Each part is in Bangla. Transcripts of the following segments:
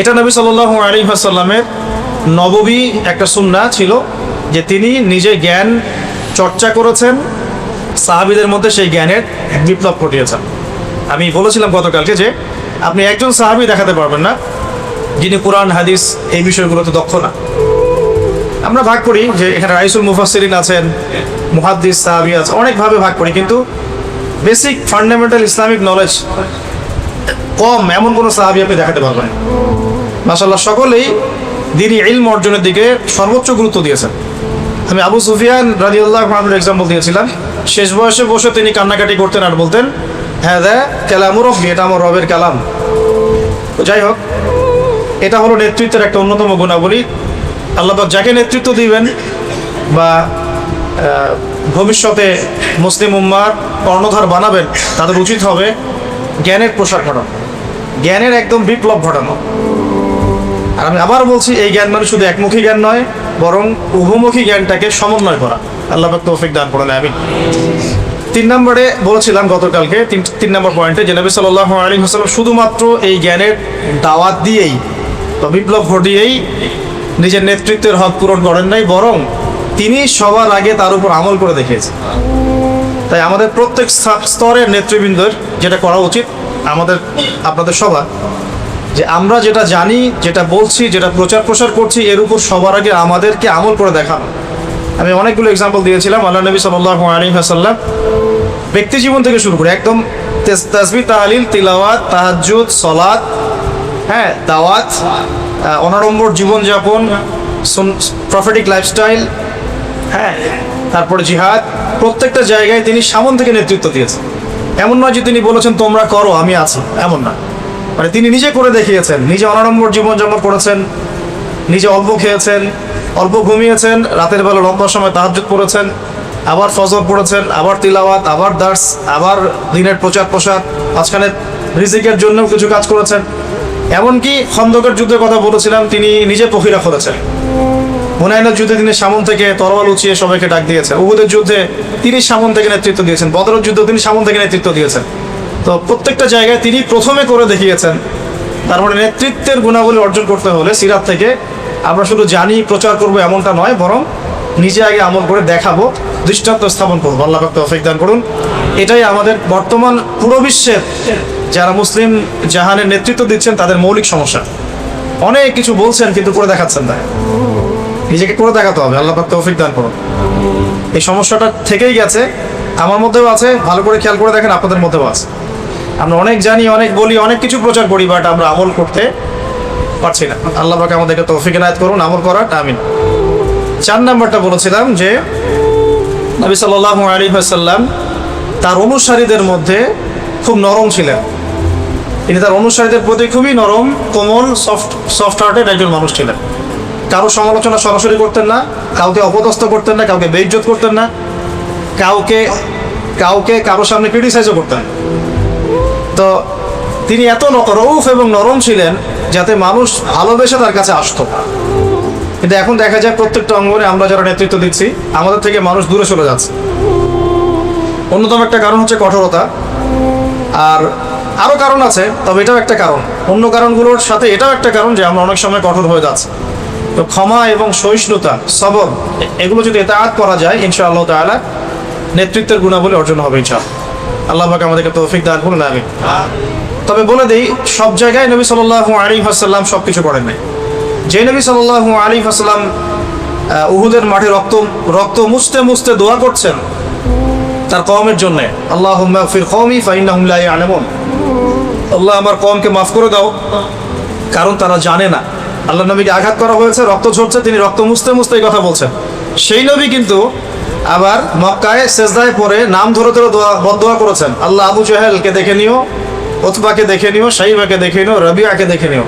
এটা নবী সাল্লাল্লাহু আলাইহি ওয়াসাল্লামের নববী একটা সুন্না ছিল, যে তিনি নিজে জ্ঞান চর্চা করেছেন, সাহাবীদের মধ্যে সেই জ্ঞানের বিপ্লব ঘটিয়েছেন। আমি বলেছিলাম গতকালকে যে, আপনি একজন সাহাবী দেখাতে পারবেন না, যিনি কোরআন, হাদিস এই বিষয়গুলোতে দক্ষ না। আমরা ভাগ করি যে এখানে রাইসুল মুফাসসিরিন আছেন, মুহাদ্দিস সাহাবী আছে, অনেকভাবে ভাগ করি, কিন্তু বেসিক ফান্ডামেন্টাল ইসলামিক নলেজ কম, এমন কোনো সাহাবী আপনি দেখাতে পারবেন মাসাল্লাহ সকলেই দিনই ইলম অর্জনের দিকে সর্বোচ্চ গুরুত্ব দিয়েছেন। আমি আবু সুফিয়ান রাজিউল্লাহ রহমানুর এক্সাম্পল দিয়েছিলাম। শেষ বয়সে বসে তিনি কান্নাকাটি করতেন আর বলতেন হ্যাঁ দে কালামুর রব্বি, এটা আমার রবের কালাম। যাই হোক, এটা হলো নেতৃত্বের একটা অন্যতম গুণাবলী। আল্লাহ যাকে নেতৃত্ব দিবেন বা ভবিষ্যতে মুসলিম উম্মার কর্ণধার বানাবেন, তাদের উচিত হবে জ্ঞানের প্রসার ঘটানো। জ্ঞানের একদম বিপ্লব ঘটানো। আর আমি আবার বলছি, এই জ্ঞান মানে শুধু একমুখী জ্ঞান নয়, বরং উভমুখী জ্ঞানটাকে সমন্বয় করা। আল্লাহ তৌফিক দান করেন আমি তিন নম্বরে বলেছিলাম গতকালকে, তিন তিন নম্বর পয়েন্টে যে নবী সাল্লাহ আলী হাসালাম শুধুমাত্র এই জ্ঞানের দাওয়াত দিয়েই বা বিপ্লব ঘটিয়েই নিজের নেতৃত্বের হক পূরণ করেন নাই, বরং তিনি সবার আগে তার উপর আমল করে দেখিয়েছেন। তাই আমাদের প্রত্যেক স্তরের নেতৃবৃন্দের যেটা করা উচিত, আমাদের, আপনাদের সবার যে আমরা যেটা জানি যেটা বলছি যেটা প্রচার প্রসার করছি এর উপর সবার আগে আমাদেরকে আমল করে দেখানো। আমি অনেকগুলো এক্সাম্পল দিয়েছিলাম আল্লাহ নবী সাল্লাহ আলী হাসাল্লাম ব্যক্তি জীবন থেকে শুরু করে একদম তেস- তাসবি তাহলিল তিলাওয়াত তাহাজ্জুদ সলাদ হ্যাঁ দাওয়াত আহ, অনাড়ম্বর জীবনযাপন প্রফেটিক লাইফস্টাইল হ্যাঁ তারপরে জিহাদ প্রত্যেকটা জায়গায় তিনি সামন থেকে নেতৃত্ব দিয়েছেন। এমন নয় যে তিনি বলেছেন তোমরা করো আমি আছি। এমন না। মানে তিনি নিজে করে দেখিয়েছেন, নিজে অনাড়ম্বর জীবনযাপন করেছেন, নিজে অল্প খেয়েছেন, অল্প ঘুমিয়েছেন, রাতের বেলা লম্বা সময় তাহাজ্জুদ পড়েছেন, আবার ফজর পড়েছেন, আবার তিলাওয়াত, আবার দার্স, আবার দিনের প্রচার প্রসার মাঝখানে রিজিকের জন্যও কিছু কাজ করেছেন। এমনকি খন্দকের যুদ্ধের কথা বলেছিলাম, তিনি নিজে পখিরা করেছেন। হুনাইনের যুদ্ধে তিনি সামন থেকে তরোয়াল উঁচিয়ে সবাইকে ডাক দিয়েছেন। উহুদের যুদ্ধে তিনি সামন থেকে নেতৃত্ব দিয়েছেন। বদরের যুদ্ধে তিনি সামন থেকে নেতৃত্ব দিয়েছেন। তো প্রত্যেকটা জায়গায় তিনি প্রথমে করে দেখিয়েছেন। তার মানে নেতৃত্বের গুণাবলী অর্জন করতে হলে সিরাত থেকে আমরা শুধু জানি, প্রচার করব এমনটা নয়, বরং নিজে আগে আমল করে দেখাবো, দৃষ্টান্ত স্থাপন করব। আল্লাহ তৌফিক দান করুন। এটাই আমাদের বর্তমান পুরো বিশ্বের, যারা মুসলিম জাহানের নেতৃত্ব দিচ্ছেন, তাদের মৌলিক সমস্যা। অনেক কিছু বলছেন, কিন্তু করে দেখাচ্ছেন না। নিজেকে করে দেখাতে হবে। আল্লাহ তৌফিক দান করুন। এই সমস্যাটা থেকেই গেছে। আমার মধ্যেও আছে। ভালো করে খেয়াল করে দেখেন, আপনাদের মধ্যেও আছে। আমরা অনেক জানি, অনেক বলি, অনেক কিছু প্রচার করি বাট আমরা আমল করতে পারছি না। আল্লাহ পাক আমাদেরকে তৌফিক এনায়ত করুন, আমল করার, আমিন। চার নাম্বারটা বলেছিলাম যে, নবী সাল্লাল্লাহু আলাইহি ওয়াসাল্লাম তার অনুসারীদের মধ্যে খুব নরম ছিলেন। তিনি তার অনুসারীদের প্রতি খুবই নরম, কোমল সফট সফট হার্টেড একজন মানুষ ছিলেন। কারও সমালোচনা সরাসরি করতেন না, কাউকে অপদস্থ করতেন না, কাউকে বেইজ্জত করতেন না, কাউকে কাউকে কারোর সামনে ক্রিটিসাইজও করতেন। তো তিনি এত রউফ এবং নরম ছিলেন যাতে মানুষ ভালোবেসে তার কাছে আসতো। কিন্তু এখন দেখা যায় প্রত্যেকটা অঙ্গনে আমরা যারা নেতৃত্ব দিচ্ছি, আমাদের থেকে মানুষ দূরে চলে যাচ্ছে। অন্যতম একটা কারণ হচ্ছে কঠোরতা। আর আরও কারণ আছে, তবে এটাও একটা কারণ। অন্য কারণগুলোর সাথে এটাও একটা কারণ যে আমরা অনেক সময় কঠোর হয়ে যাচ্ছি। তো ক্ষমা এবং সহিষ্ণুতা, সবর এগুলো যদি এতাআত করা যায়, ইনশাআল্লাহ তাআলা নেতৃত্বের গুণাবলী অর্জন হবে, ইনশাআল্লাহ। আল্লাহ পাক আমাদেরকে তৌফিক দান করুন আমি তবে বলে দিই, সব জায়গায় নবী সাল্লাল্লাহু আলাইহি ওয়াসাল্লাম সব কিছু করেন নাই। যে নবী সাল্লাল্লাহু আলাইহি ওয়াসাল্লাম উহুদের মাঠে রক্ত রক্ত মুছতে মুছতে দোয়া করছেন তার কওমের জন্য। আল্লাহ ফির কওমি ফাইন্নাহুম লা ইয়ালামুন। আল্লাহ আমার কওমকে মাফ করে দাও, কারণ তারা জানে না। আল্লাহ নবীকে আঘাত করা হয়েছে, রক্ত ঝরছে, তিনি রক্ত মুছতে মুছতে এই কথা বলছেন। সেই নবী কিন্তু আবার মক্কায় সেজদায় পরে নাম ধরে ধরে দোয়া বদোয়া করেছেন। আল্লাহ আবু জাহেলকে দেখে নিও ওতবাকে দেখে নিও শাহিবাকে দেখে নিও, রবিয়াকে দেখে নিও।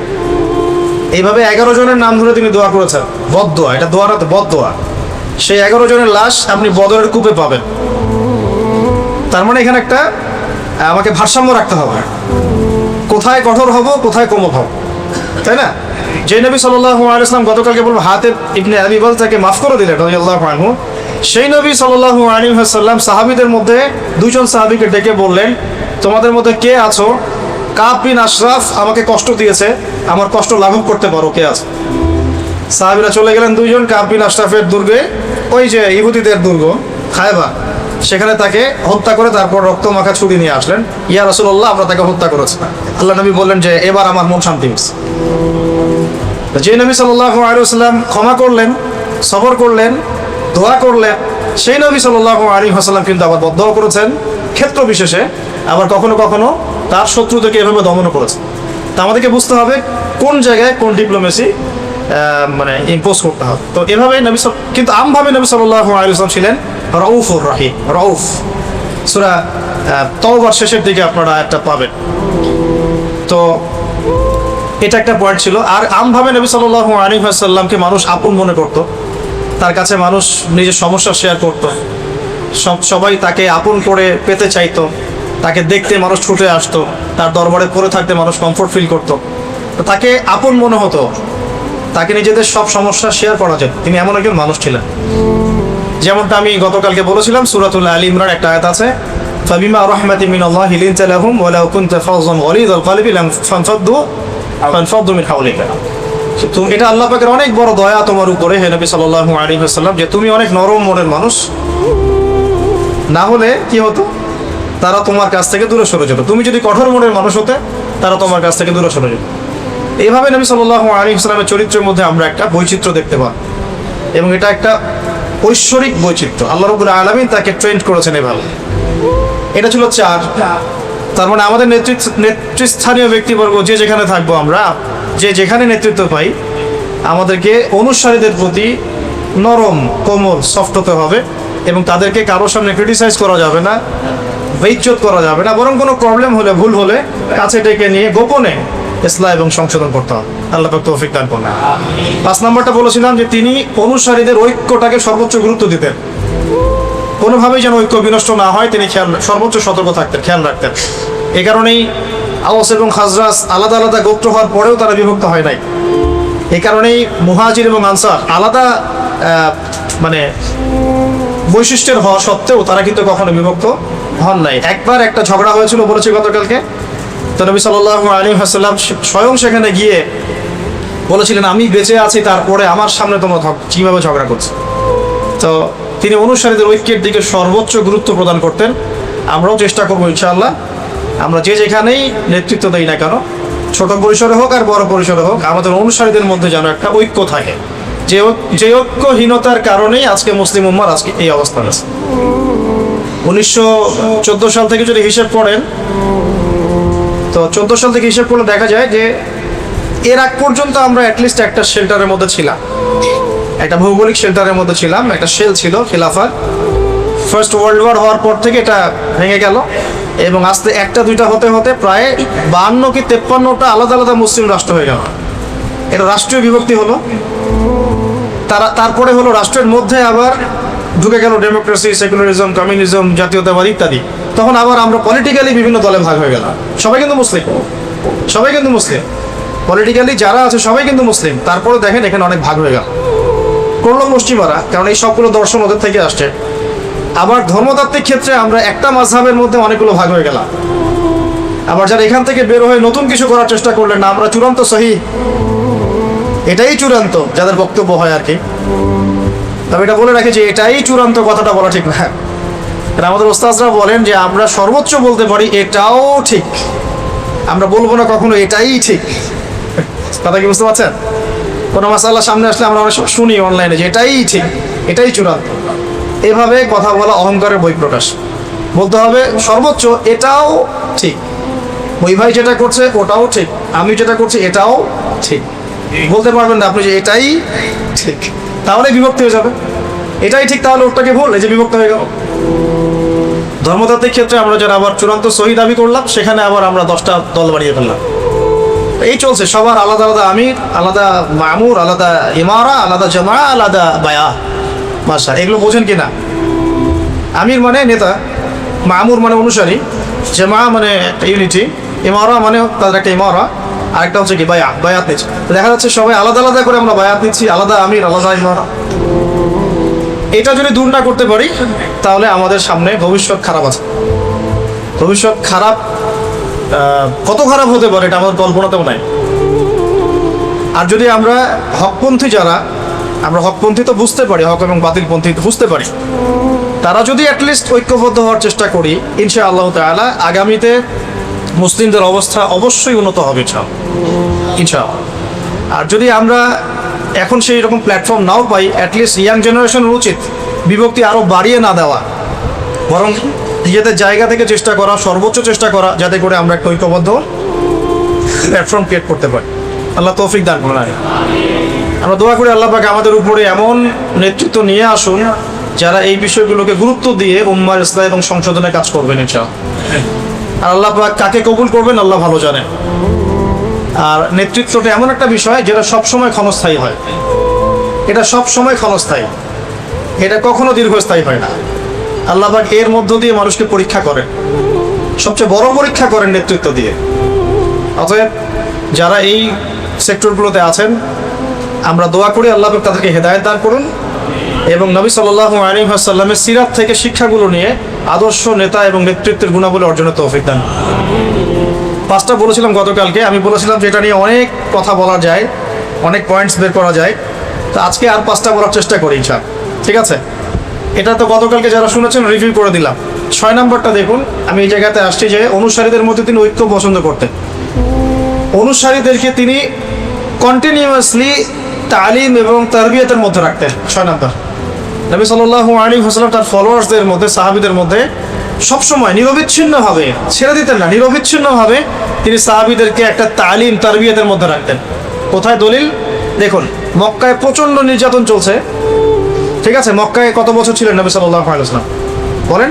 এইভাবে এগারো জনের নাম ধরে তিনি দোয়া করেছেন। বদোয়া এটা দোয়া না বদোয়া সেই এগারো জনের লাশ আপনি বদরের কূপে পাবেন। তার মানে এখানে একটা, আমাকে ভারসাম্য রাখতে হবে। কোথায় কঠোর হব, কোথায় কোমল হব। তাই না? যে নবী সাল্লাহ আলাইসলাম গতকালকে বলব হাতে ইবনে আবি বল তাকে মাফ করে দিলেন আনহু। সেই নবী সাল্লাল্লাহু আলাইহি ওয়াসাল্লাম সাহাবীদের মধ্যে দুইজন সাহাবীকে ডেকে বললেন, তোমাদের মধ্যে কে আছো? কাব বিন আশরাফ আমাকে কষ্ট দিয়েছে, আমার কষ্ট লাঘব করতে পারো, কে আছে? সাহাবিরা চলে গেলেন দুইজন কাবিন আশরাফের দুর্গে, ওই যে ইহুদিদের দুর্গ, খায়বা। সেখানে তাকে হত্যা করে তারপর রক্ত মাখা ছুরি নিয়ে আসলেন। ইয়া রাসূলুল্লাহ, আমরা তাকে হত্যা করেছি। আল্লাহ নবী বললেন যে, এবার আমার মন শান্তি হয়েছে। যে নবী সাল্লাল্লাহু আলাইহি ওয়াসাল্লাম ক্ষমা করলেন, সবর করলেন দোয়া করলেন সেই নবী সাল্লাল্লাহু আলাইহি ওয়াসাল্লাম কিন্তু আবার বদ্ধ করেছেন ক্ষেত্র বিশেষে, আবার কখনো কখনো তার শত্রুদেরকে এভাবে দমন করেছেন। তা আমাদেরকে বুঝতে হবে কোন জায়গায় কোন ডিপ্লোমেসি মানে ইম্পোজ করতে হবে। তো এভাবে নবী কিন্তু আমভাবে নবী সাল্লাল্লাহু আলাইহি ওয়াসাল্লাম ছিলেন রউফুর রাহিম, রউফ। সূরা তওবার শেষের দিকে আপনারা একটা পাবেন। তো এটা একটা পয়েন্ট ছিল। আর আমভাবে নবী সাল্লাল্লাহু আলাইহি ওয়াসাল্লামকে মানুষ আপন মনে করত। তার কাছে মানুষ নিজের সমস্যা শেয়ার করত। সব, সবাই তাকে আপন করে পেতে চাইতো। তাকে দেখতে মানুষ ছুটে আসতো। তার দরবারে পড়ে থাকতে মানুষ কমফোর্ট ফিল করতো। তাকে আপন মনে হতো। তাকে নিজেদের সব সমস্যা শেয়ার করা যেত। তিনি এমন একজন মানুষ ছিলেন। যেমনটা আমি গতকালকে বলেছিলাম, সুরাতুল আলী ইমরান একটা আয়াত আছে, ফাবিমা রাহমাতি মিনাল্লাহি লিনতা লাহুম ওয়া লাউ কুনতা ফাযযান গলিযাল কলবি লাম ফানফাদু ফানফাদু মিন হাওলিকা। তুমি এটা আল্লাহ পাকের অনেক বড় দয়া তোমার উপরে, হে নবী সাল্লাল্লাহু আলাইহি ওয়াসাল্লাম, যে তুমি অনেক নরম মনের মানুষ। না হলে কি হতো? তারা তোমার কাছ থেকে দূরে সরে যেত। তুমি যদি কঠোর মনের মানুষ হতে, তারা তোমার কাছ থেকে দূরে সরে যেত। এইভাবে নবী সাল্লাল্লাহু আলাইহি ওয়াসাল্লামের চরিত্রের মধ্যে আমরা একটা বৈচিত্র্য দেখতে পাই। এবং এটা একটা ঐশ্বরিক বৈচিত্র্য। আল্লাহ রবুল আলমিন তাকে ট্রেন্ড করেছেন এভাবে। এটা ছিল চার। তার মানে আমাদের নেতৃত্ব নেতৃস্থানীয় ব্যক্তিবর্গ, যে যেখানে থাকব আমরা যে যেখানে নেতৃত্ব পাই, আমাদেরকে অনুসারীদের প্রতি নরম, কোমল সফট হতে হবে এবং তাদেরকে কারোর সামনে ক্রিটিসাইজ করা যাবে না, বেইজ্জত করা যাবে না, বরং কোনো প্রবলেম হলে, ভুল হলে কাছে ডেকে নিয়ে গোপনে ইসলাম এবং সংশোধন করতে হবে। আল্লাহ তৌফিক দান করুন। পাঁচ নম্বরটা বলেছিলাম যে তিনি অনুসারীদের ঐক্যটাকে সর্বোচ্চ গুরুত্ব দিতেন। কোনোভাবেই যেন ঐক্য বিনষ্ট না হয়, তিনি খেয়াল, সর্বোচ্চ সতর্ক থাকতেন, খেয়াল রাখতেন। এই কারণেই আওস এবং খাজরাস আলাদা আলাদা গোত্র হওয়ার পরেও তারা বিভক্ত হয় নাই। এই কারণেই মুহাজির এবং আনসার আলাদা মানে বৈশিষ্ট্যের হওয়া সত্ত্বেও তারা কিন্তু কখনো বিভক্ত হন নাই। একবার একটা ঝগড়া হয়েছিল বলেছি গতকালকে। তো নবী সাল্লাল্লাহু আলাইহি ওয়াসাল্লাম স্বয়ং সেখানে গিয়ে বলেছিলেন, আমি বেঁচে আছি, তারপরে আমার সামনে তোমরা কীভাবে ঝগড়া করছ? তো তিনি অনুসারীদের ঐক্যের দিকে সর্বোচ্চ গুরুত্ব প্রদান করতেন। আমরাও চেষ্টা করব ইনশাআল্লাহ আমরা যে যেখানেই নেতৃত্ব দেই না কেন, ছোট পরিসরে হোক আর বড় পরিসরে হোক, আমাদের অনুসারীদের মধ্যে যেন একটা ঐক্য থাকে। যে যে ঐক্যহীনতার কারণেই আজকে মুসলিম উম্মার আজকে এই অবস্থান আছে। উনিশশো চোদ্দ সাল থেকে যদি হিসেব করেন, তো চোদ্দ সাল থেকে হিসেব করলে দেখা যায় যে এর আগ পর্যন্ত আমরা অ্যাটলিস্ট একটা শেল্টারের মধ্যে ছিলাম। একটা ভৌগোলিক শেল্টারের মধ্যে ছিলাম, একটা শেল ছিল খিলাফার ফার্স্ট ওয়ার্ল্ড ওয়ার হওয়ার পর থেকে এটা ভেঙে গেল। এবং আস্তে একটা, দুইটা হতে হতে প্রায় বান্ন কি তেপ্পান্নটা আলাদা আলাদা মুসলিম রাষ্ট্র হয়ে গেল। এটা রাষ্ট্রীয় বিভক্তি হলো। তারা তারপরে হলো রাষ্ট্রের মধ্যে আবার ঢুকে গেল ডেমোক্রেসি, সেকুলারিজম, কমিউনিজম, জাতীয়তাবাদ ইত্যাদি। তখন আবার আমরা পলিটিক্যালি বিভিন্ন দলে ভাগ হয়ে গেলাম। সবাই কিন্তু মুসলিম। সবাই কিন্তু মুসলিম। পলিটিক্যালি যারা আছে সবাই কিন্তু মুসলিম। তারপরে দেখেন এখানে অনেক ভাগ হয়ে গেল। করল পশ্চিমারা, কারণ এই সবগুলো দর্শন ওদের থেকে আসছে। আবার ধর্মতাত্ত্বিক ক্ষেত্রে আমরা একটা মাঝহাবের মধ্যে অনেকগুলো ভাগ হয়ে গেলাম। আবার যারা এখান থেকে বের হয়ে নতুন কিছু করার চেষ্টা করলেন না, আমরা চূড়ান্ত সহি। এটাই চূড়ান্ত, যাদের বক্তব্য হয় আর কি। তবে এটা বলে রাখি যে এটাই চূড়ান্ত কথাটা বলা ঠিক না। আমাদের ওস্তাজরা বলেন যে আমরা সর্বোচ্চ বলতে পারি, এটাও ঠিক। আমরা বলব না কখনো, এটাই ঠিক। কথা কি বুঝতে পারছেন? কোনো মাসাল্লাহ সামনে আসলে আমরা অনেক শুনি অনলাইনে যে এটাই ঠিক, এটাই চূড়ান্ত। এভাবে কথা বলা অহংকারের বই প্রকাশ বলতে হবে সর্বোচ্চ, এটাও ঠিক। ওই ভাই যেটা করছে, ওটাও ঠিক। আমি যেটা করছি, এটাও ঠিক। বলতে পারবেন না আপনি যে এটাই ঠিক। তাহলে বিভক্ত হয়ে যাবে। এটাই ঠিক, তাহলে ওটাকে ভুল, এই যে বিভক্ত হয়ে গেল। ধর্মতাত্ত্বিক ক্ষেত্রে আমরা যারা আবার চূড়ান্ত সহি দাবি করলাম, সেখানে আবার আমরা দশটা দল বাড়িয়ে ফেললাম। এই চলছে, সবার আলাদা আলাদা আমির, আলাদা মামুর, আলাদা ইমারা, আলাদা জামা, আলাদা বায়া। বাসা এগুলো বোঝেন কি না? আমির মানে নেতা, মামুর মানে অনুসারী, জামা মানে একটা ইউনিটি ইমারা মানে তাদের একটা ইমারা, আরেকটা হচ্ছে কি বায়া বায়াত নিচ্ছে। দেখা যাচ্ছে সবাই আলাদা আলাদা করে আমরা বায়াত নিচ্ছি, আলাদা আমির, আলাদা ইমারা। এটা যদি দূর না করতে পারি, তাহলে আমাদের সামনে ভবিষ্যৎ খারাপ আছে। ভবিষ্যৎ খারাপ কত খারাপ হতে পারে এটা আমাদের কল্পনাতেও নাই। আর যদি আমরা হকপন্থী যারা আমরা হকপন্থী তো বুঝতে পারি, হক এবং বাতিলপন্থী বুঝতে পারি। তারা যদি অ্যাটলিস্ট ঐক্যবদ্ধ হওয়ার চেষ্টা করি ইনশা আল্লাহ তালা আগামীতে মুসলিমদের অবস্থা অবশ্যই উন্নত হবে, ইনশাআল্লাহ। ইনশাআল্লাহ। আর যদি আমরা এখন সেই রকম প্ল্যাটফর্ম নাও পাই অ্যাটলিস্ট ইয়াং জেনারেশনের উচিত বিভক্তি আরও বাড়িয়ে না দেওয়া। বরং নিজেদের জায়গা থেকে চেষ্টা করা, সর্বোচ্চ চেষ্টা করা, যাতে করে আমরা একটা ঐক্যবদ্ধ প্ল্যাটফর্ম ক্রিয়েট করতে পারি। আল্লাহ তৌফিক দান করুন আমরা দোয়া করি আল্লাহ পাক আমাদের উপরে এমন নেতৃত্ব নিয়ে আসুন, যারা এই বিষয়গুলোকে গুরুত্ব দিয়ে উম্মার ইসলাম এবং সংশোধনে কাজ করবেন, ইনশাআল্লাহ। আর আল্লাহ পাক কাকে কবুল করবেন, আল্লাহ ভালো জানে আর নেতৃত্বটা এমন একটা বিষয় যেটা সবসময় ক্ষণস্থায়ী হয়। এটা সবসময় ক্ষণস্থায়ী। এটা কখনো দীর্ঘস্থায়ী হয় না। আল্লাহ পাক এর মধ্য দিয়ে মানুষকে পরীক্ষা করেন। সবচেয়ে বড় পরীক্ষা করেন নেতৃত্ব দিয়ে। অতএব যারা এই সেক্টরগুলোতে আছেন। আমরা দোয়া করি আল্লাহ তাদেরকে হেদায়ত দান করুন এবং নবী সাল্লাহ আলী সাল্লামের সিরাত থেকে শিক্ষাগুলো নিয়ে আদর্শ নেতা এবং নেতৃত্বের গুণাবলী অর্জনের তৌফিক দান। পাঁচটা বলেছিলাম গতকালকে, আমি বলেছিলাম যে এটা নিয়ে অনেক কথা বলা যায়, অনেক পয়েন্টস বের করা যায়। তো আজকে আর পাঁচটা বলার চেষ্টা করি ইনশা ঠিক আছে? এটা তো গতকালকে যারা শুনেছেন রিভিউ করে দিলাম। ছয় নম্বরটা দেখুন, আমি এই জায়গাতে আসছি যে অনুসারীদের মধ্যে তিনি ঐক্য পছন্দ করতেন। অনুসারীদেরকে তিনি কন্টিনিউয়াসলি তালিম এবং তারবিয়তের মধ্যে রাখতেন। ছয় নম্বর। নবী সাল্লাল্লাহু আলী হাসলাম তার ফলোয়ার্সদের মধ্যে, সাহাবিদের মধ্যে সবসময় নিরবিচ্ছিন্নভাবে ছেড়ে দিতেন না। নিরবিচ্ছিন্নভাবে তিনি সাহাবিদেরকে একটা তালিম, তারবিয়তের মধ্যে রাখতেন। কোথায় দলিল? দেখুন, মক্কায় প্রচণ্ড নির্যাতন চলছে। ঠিক আছে? মক্কায় কত বছর ছিলেন নবী সাল্লাল্লাহু আলাইহি ওয়াসাল্লাম? বলেন।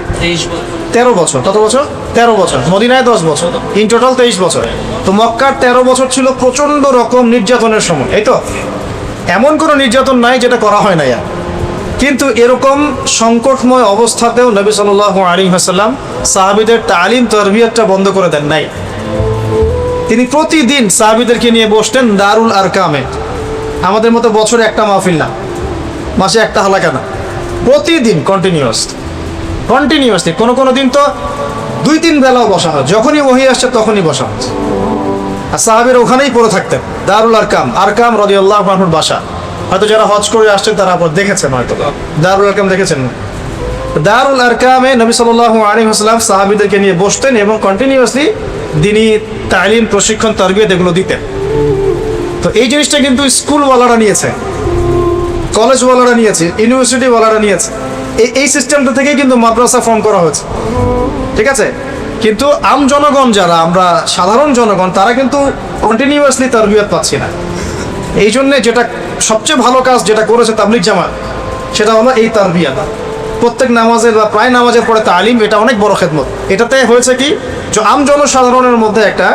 তেরো বছর। কত বছর? তেরো বছর। মদিনায় দশ বছর। ইন টোটাল তেইশ বছর। তো মক্কার তেরো বছর ছিল প্রচণ্ড রকম নির্যাতনের সময়, এই তো? এমন কোনো নির্যাতন নাই যেটা করা হয় না আর। কিন্তু এরকম সংকটময় অবস্থাতেও নবী সাল্লাল্লাহু আলী হাসাল্লাম সাহাবিদের তালিম, তরবিয়তটা বন্ধ করে দেন নাই। তিনি প্রতিদিন সাহাবিদেরকে নিয়ে বসতেন দারুল আরকামে। আমাদের মতো বছরে একটা মাহফিল না। মাসে একটা হালাকা না। প্রতিদিন কন্টিনিউয়াস কন্টিনিউয়াসলি কোনো কোনো দিন তো দুই তিন বেলাও বসা হয়। যখনই ওহি আসছে তখনই বসা হচ্ছে। আর সাহাবের ওখানেই পড়ে থাকতেন। দারুল আরকাম আরকাম রদিউল্লাহ মাহমুদ বাসা। হয়তো যারা হজ করে আসছেন তারা আবার দেখেছেন হয়তো। দারুল আরকাম দেখেছেন? দারুল আরকামে নবী সাল্লাল্লাহু আলাইহি ওয়াসাল্লাম সাহাবীদেরকে নিয়ে বসতেন এবং কন্টিনিউয়াসলি দিনই তালিম, প্রশিক্ষণ, তরবিয়ত এগুলো দিতেন। তো এই জিনিসটা কিন্তু স্কুলওয়ালারা নিয়েছে। কলেজওয়ালারা নিয়েছে ইউনিভার্সিটিওয়ালারা নিয়েছে। এই সিস্টেমটা থেকেই কিন্তু মাদ্রাসা ফর্ম করা হয়েছে। ঠিক আছে? কিন্তু আম জনগণ যারা, আমরা সাধারণ জনগণ, তারা কিন্তু কন্টিনিউয়াসলি তরবিয়ত পাচ্ছি না। এই জন্যে যেটা সবচেয়ে ভালো কাজ যেটা করেছে তাবলিক জামাত, সেটা হলো এই তারবিয়াত। প্রত্যেক নামাজের বা প্রায় নামাজের পরে তালিম, এটা অনেক বড় খেদমত। এটাতে হয়েছে কি? আম জনসাধারণের মধ্যে একটা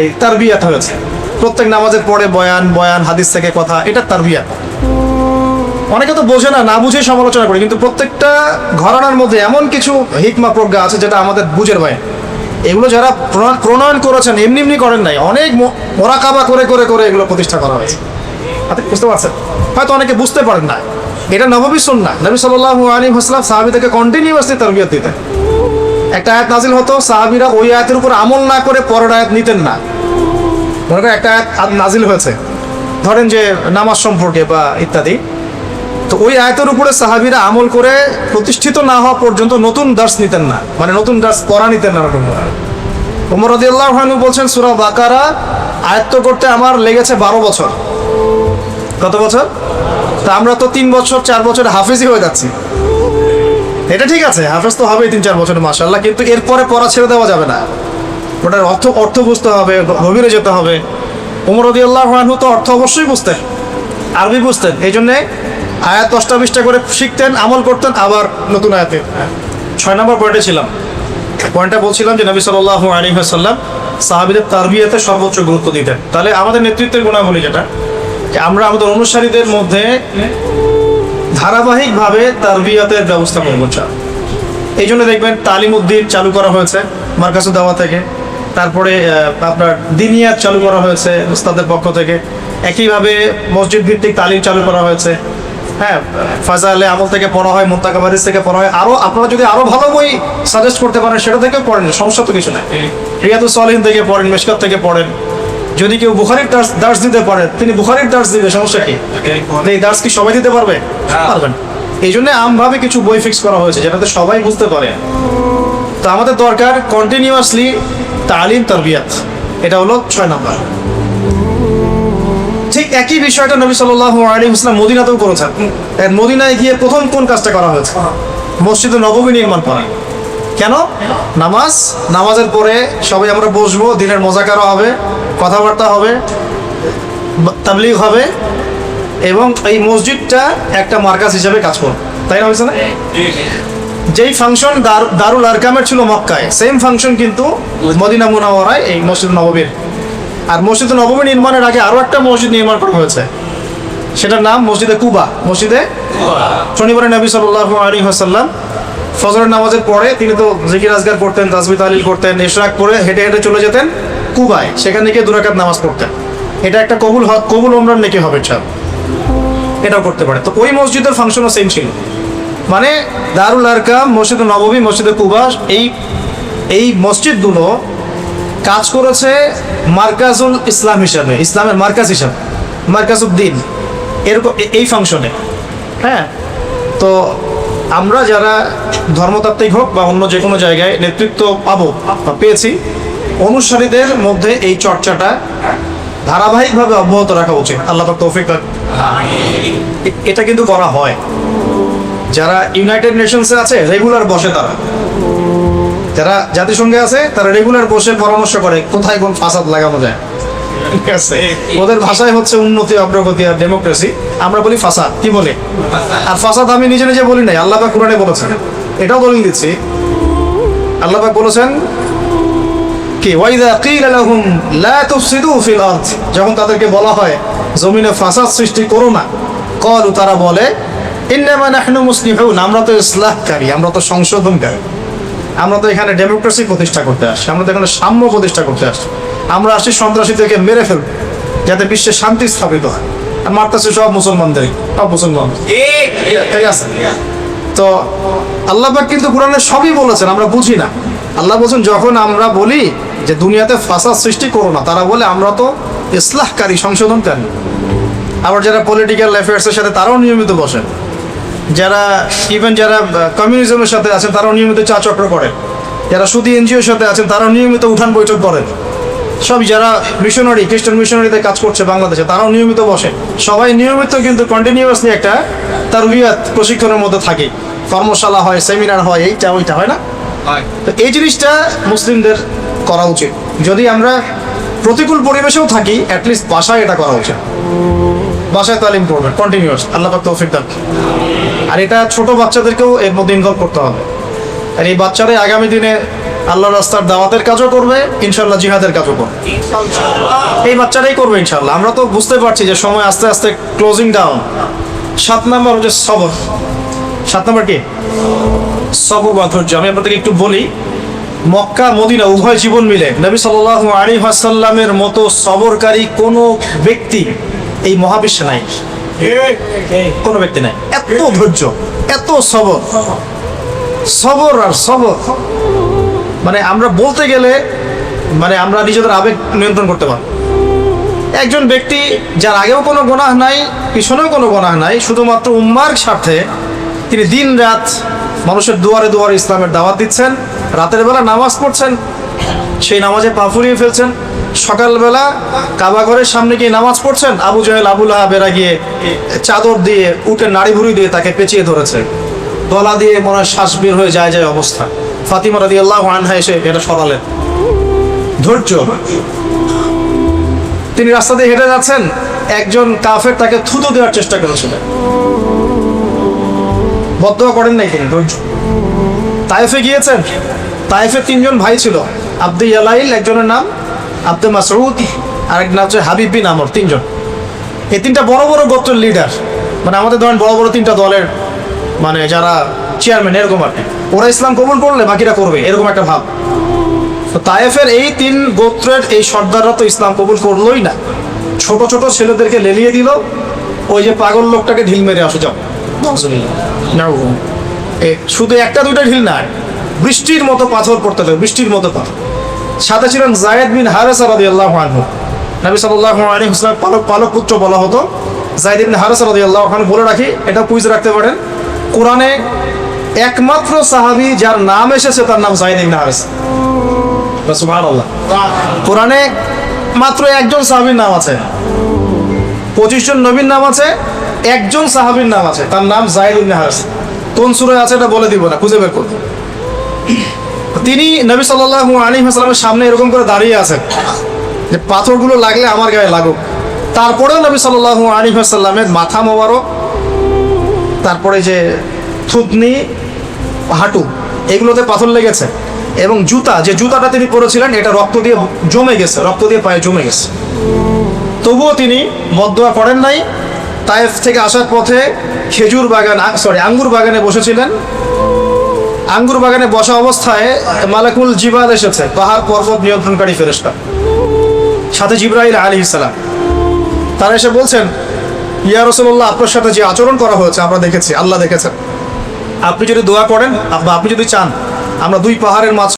এই তারবিয়াত হয়েছে। প্রত্যেক নামাজের পরে বয়ান বয়ান, হাদিস থেকে কথা, এটা তারবিয়াত। অনেকে তো বোঝে না না বুঝেই সমালোচনা করে, কিন্তু প্রত্যেকটা ঘরানার মধ্যে এমন কিছু হিকমা প্রজ্ঞা আছে যেটা আমাদের বুঝের বাইরে এগুলো যারা প্রণ- প্রণয়ন করেছেন, এমনি এমনি করেন নাই, অনেক মোরাকাবা করে করে করে এগুলো প্রতিষ্ঠা করা হয়েছে। বুঝতে পারছেন? হয়তো অনেকে বুঝতে পারেন না। এটা নববী সুন্না নবী সাল্লাল্লাহু আলাইহি ওয়াসাল্লাম সাহাবীদেরকে কন্টিনিউয়াসলি তারবিয়ত দিতেন। একটা আয়াত নাজিল হতো, সাহাবীরা ওই আয়াতের উপর আমল না করে পরের আয়াত নিতেন না। করেন একটা আয়াত নাজিল হয়েছে। ধরেন যে নামাজ সম্পর্কে বা ইত্যাদি। তো ওই আয়তের উপরে সাহাবিরা আমল করে প্রতিষ্ঠিত না হওয়া পর্যন্ত নতুন দাস নিতেন না। মানে নতুন দাস পড়া নিতেন না ওরকম উমর রদিয়াল্লাহ বলছেন, সুরা বাকারা আয়ত্ত করতে আমার লেগেছে বারো বছর। কত বছর? তা আমরা তো তিন বছর, চার বছর হাফিজই হয়ে যাচ্ছি। এটা ঠিক আছে, হাফেজ তো হবেই তিন চার বছর মাসাল্লাহ কিন্তু এরপরে পড়া ছেড়ে দেওয়া যাবে না। ওটার অর্থ অর্থ বুঝতে হবে, গভীরে যেতে হবে। উমর রদিয়াল্লাহ তো অর্থ অবশ্যই বুঝতেন, আরবি বুঝতেন। এই জন্যে আয়াত দশটা বিশটা করে শিখতেন, আমল করতেন, আবার নতুন আয়াতে। ছয় নম্বর পয়েন্টে ছিলাম। পয়েন্টটা বলছিলাম যে নবী সাল্লাহ আলী সাল্লাম সাহাবিদের তারবিয়াতে সর্বোচ্চ গুরুত্ব দিতেন। তাহলে আমাদের নেতৃত্বের গুণাবলী যেটা আমরা আমাদের অনুসারীদের মধ্যে ধারাবাহিকভাবে তারবিয়াতের ব্যবস্থা করব চান এই জন্য দেখবেন তালিম উদ্দিন চালু করা হয়েছে মার্কাসুদ দাওয়া থেকে। তারপরে আপনার দিনিয়াত চালু করা হয়েছে উস্তাদের পক্ষ থেকে। একইভাবে মসজিদ ভিত্তিক তালিম চালু করা হয়েছে। হ্যাঁ ফাজা আলে আমল থেকে পড়া হয় মোত্তাকা বারিস থেকে পড়া হয়। আরও আপনারা যদি আরও ভালো বই সাজেস্ট করতে পারেন সেটা থেকে পড়েন সমস্যা তো কিছু নাই। রিয়াদুল সলিন থেকে পড়েন মেশকাত থেকে পড়েন। যদি কেউ বুখারির দার্স দার্স দিতে পারে তিনি বুখারির দার্স দিবে সমস্যা কি? এই দার্স কি সবাই দিতে পারবে? পারবেন। এই জন্য আমভাবে কিছু বই ফিক্স করা হয়েছে যেটাতে সবাই বুঝতে পারে। তো আমাদের দরকার কন্টিনিউয়াসলি তালিম তরবিয়াত। এটা হলো ছয় নাম্বার। ঠিক একই বিষয়টা নবী সাল্লাল্লাহু আলাইহি ওয়াসাল্লাম মদিনাতেও করেছেন। মদিনায় গিয়ে প্রথম কোন কাজটা করা হয়েছে? মসজিদ নবমী নির্মাণ করা। কেন? নামাজ। নামাজের পরে সবাই আমরা বসবো দিনের মজাকারও হবে কথাবার্তা হবে তাবলিগ হবে এবং এই মসজিদটা একটা মার্কাজ হিসেবে কাজ করবে। তাই না হয়েছে না যেই ফাংশন দারুল আরকামের ছিল মক্কায় সেম ফাংশন কিন্তু মদিনা মুনাওয়ারায় এই মসজিদ নববীর আর মসজিদ নবমী নির্মাণের আগে আরও একটা মসজিদ নির্মাণ করা হয়েছে। সেটার নাম মসজিদে কুবা। মসজিদে শনিবারে নবী সাল্লাল্লাহু আলাইহি ওয়াসাল্লাম ফজরের নামাজের পরে তিনি তো জিকির আজগার করতেন তাসবি তালিল করতেন, ইশরাক করে হেঁটে হেঁটে চলে যেতেন কুবায়। সেখানে গিয়ে দুরাকাত নামাজ পড়তেন। এটা একটা কবুল হক কবুল ওমরান নাকি হবে চাল এটাও করতে পারে। তো ওই মসজিদের ফাংশনও সেম ছিল। মানে দারুল আরকাম, মসজিদে নবমী, মসজিদে কুবা, এই এই মসজিদগুলো কাজ করেছে মার্কাজুল ইসলাম হিসাবে, ইসলামের মার্কাজ হিসাবে মার্কাজউদ্দিন এরকম এই ফাংশনে। হ্যাঁ? তো আমরা যারা ধর্মতাত্ত্বিক হোক বা অন্য যে কোনো জায়গায় নেতৃত্ব পাবো পেয়েছি, অনুসারীদের মধ্যে এই চর্চাটা ধারাবাহিকভাবে অব্যাহত রাখা উচিত। আল্লাহ তৌফিক এটা কিন্তু করা হয়। যারা ইউনাইটেড নেশনসে আছে রেগুলার বসে তারা। যারা জাতিসংঘে আছে, তারা রেগুলার বসে পরামর্শ করে কোথায় কোন ফাসাদ লাগানো যায়। ওদের ভাষায় হচ্ছে উন্নতি, অগ্রগতি আর ডেমোক্রেসি আমরা বলি ফাসাদ। কি বলে? আর ফাসাদ আমি নিজে নিজে বলি নাই, আল্লাহ কোরআনে বলেছেন। এটাও দলিল দিচ্ছি। আল্লাহ বলেছেন কি ওয়াইদা কিলা লাহুম, লা তুফসিদু ফিল আরদ। যখন তাদেরকে বলা হয়, জমিনে ফাসাদ সৃষ্টি করো না। কলু তারা বলে, ইন্নামা নাহনু মুসলিহুন। আমরা তো ইসলাহকারী, আমরা তো সংশোধনকারী। আমরা তো এখানে ডেমোক্রেসি প্রতিষ্ঠা করতে আসছি আমরা তো এখানে সাম্য প্রতিষ্ঠা করতে আসছি। আমরা আসছি সন্ত্রাসীদেরকে মেরে ফেলব যাতে বিশ্বে শান্তি স্থাপিত হয়। আর মারতেছে সব মুসলমানদের সব মুসলমান। ঠিক আছে। তো আল্লাহ কিন্তু কোরআনে সবই বলেছেন আমরা বুঝি না। আল্লাহ বলছেন যখন আমরা বলি যে দুনিয়াতে ফাসাদ সৃষ্টি করো না তারা বলে আমরা তো ইসলাহকারী সংশোধনকারী। আবার যারা পলিটিক্যাল অ্যাফেয়ার্সের সাথে তারাও নিয়মিত বসেন। যারা ইভেন যারা কমিউনিজমের সাথে আছেন তারাও নিয়মিত চা চক্র করেন। যারা সুদী এনজিওর সাথে আছেন তারাও নিয়মিত উঠান বৈঠক করেন। সব যারা মিশনারি খ্রিস্টান মিশনারিতে কাজ করছে বাংলাদেশে তারাও নিয়মিত বসে সবাই নিয়মিত কিন্তু কন্টিনিউয়াসলি একটা তার প্রশিক্ষণের মধ্যে থাকে। কর্মশালা হয় সেমিনার হয় এইটা ওইটা হয় না? তো এই জিনিসটা মুসলিমদের করা উচিত। যদি আমরা প্রতিকূল পরিবেশেও থাকি অ্যাটলিস্ট বাসায় এটা করা উচিত। বাসায় তালিম করবেন কন্টিনিউয়াস আল্লাহ পাক তৌফিক দান। আর এটা ছোট বাচ্চাদেরকেও এর মধ্যে ইনভলভ করতে হবে। আর এই বাচ্চারাই আগামী দিনে আল্লাহ রাস্তার দাওয়াতের কাজও করবে, ইনশাল্লাহ জিহাদের কাজও করবে। এই বাচ্চারাই করবে ইনশাল্লাহ। আমরা তো বুঝতে পারছি যে সময় আস্তে আস্তে ক্লোজিং ডাউন সাত নম্বর হচ্ছে সবর। সাত নম্বর কি? সবর আমি আপনাদেরকে একটু বলি, মক্কা, মদিনা উভয় জীবন মিলে নবী সাল্লাল্লাহু আলাইহি হাসাল্লামের মতো সবরকারী কোনো ব্যক্তি এই মহাবিশ্বে নাই। কোনো ব্যক্তি নাই। এত ধৈর্য, এত সবর। সবর আর সবর। মানে আমরা বলতে গেলে মানে আমরা নিজেদের আবেগ নিয়ন্ত্রণ করতে পারি একজন ব্যক্তি যার আগেও কোনো গোনাহ নাই, পিছনেও কোনো গোনাহ নাই, শুধুমাত্র উম্মার স্বার্থে তিনি দিন রাত মানুষের দুয়ারে দুয়ারে ইসলামের দাওয়াত দিচ্ছেন, রাতের বেলা নামাজ পড়ছেন, সেই নামাজে পা ফুরিয়ে ফেলছেন সকালবেলা কাবা ঘরের সামনে গিয়ে নামাজ পড়ছেন? আবু জাহেল আবুল বেড়া গিয়ে চাদর দিয়ে উঠে নাড়ি ভুড়ি দিয়ে তাকে পেঁচিয়ে ধরেছে। গলা দিয়ে মনে হয় শ্বাস বের হয়ে যায় যায় অবস্থা। ফাতিমা রাদি আল্লাহ আনহা এসে এটা সরালেন। ধৈর্য। তিনি রাস্তা দিয়ে হেঁটে যাচ্ছেন একজন কাফের তাকে থুতো দেওয়ার চেষ্টা করেছিলেন। বদ্ধ করেন নাই তিনি ধৈর্য। তাইফে গিয়েছেন। তাইফে তিনজন ভাই ছিল আব্দে ইয়ালাইল একজনের নাম আব্দে মাসউদ আর এক নাম হচ্ছে হাবিব বিন আমর তিনজন। এই তিনটা বড় বড় গোত্রের লিডার মানে আমাদের ধরেন বড় বড় তিনটা দলের মানে যারা চেয়ারম্যান এরকম আর ওরা ইসলাম কবুল করলে বাকিরা করবে এরকম একটা ভাব। তো তায়েফের এই তিন গোত্রের এই সর্দাররা তো ইসলাম কবুল করলোই না। ছোট ছোট ছেলেদেরকে লেলিয়ে দিল ওই যে পাগল লোকটাকে ঢিল মেরে আসো যাও। শুধু একটা দুইটা ঢিল না বৃষ্টির মতো পাথর পড়তে লাগে বৃষ্টির মতো পাথর। সাথে ছিলেন জায়েদ বিন হারেসা রাদিয়াল্লাহু আনহু। নবী ওয়াসাল্লাম পালক পালক পুত্র বলা হতো। জাইদ ইবনে হারিস রাদিয়াল্লাহু আনহু বলে রাখি, এটা কুইজ রাখতে পারেন। কোরআনে একমাত্র সাহাবী যার নাম এসেছে তার নাম জাইদ ইবনে হারিস। সুবহানাল্লাহ। কোরআনে মাত্র একজন সাহাবীর নাম আছে। পঁচিশ জন নবীর নাম আছে, একজন সাহাবীর নাম আছে, তার নাম জাইদ ইবনে হারিস। কোন সূরায় আছে এটা বলে দিব না, খুঁজে বের করুন তিনি নবী সাল্লাল্লাহু আলাইহি ওয়াসাল্লামের সামনে এরকম করে দাঁড়িয়ে আছেন যে পাথরগুলো লাগলে আমার গায়ে লাগুক। তারপরেও নবী সাল্লাল্লাহু আলাইহি ওয়াসাল্লামের মাথা মোবারক, তারপরে যে থুতনি, হাঁটু, এগুলোতে পাথর লেগেছে এবং জুতা, যে জুতাটা তিনি পরেছিলেন, এটা রক্ত দিয়ে জমে গেছে, রক্ত দিয়ে পায়ে জমে গেছে। তবুও তিনি মদ্দোয়া করেন নাই। তায়েফ থেকে আসার পথে খেজুর বাগান সরি আঙ্গুর বাগানে বসেছিলেন। আঙ্গুর বাগানে বসা অবস্থায় মালাকুল জিবাল এসেছে। পাহাড় পর্বত নিয়ন্ত্রণকারী ফেরেস্তা সাথে জিব্রাহিল আলী ইসালাম তারা এসে বলছেন, ইয়া রসুল্লাহ আপনার সাথে যে আচরণ করা হয়েছে, আমরা দেখেছি, আল্লাহ দেখেছেন। আপনি যদি দোয়া করেন বা আপনি যদি চান, আমরা দুই পাহাড়ের মাঝ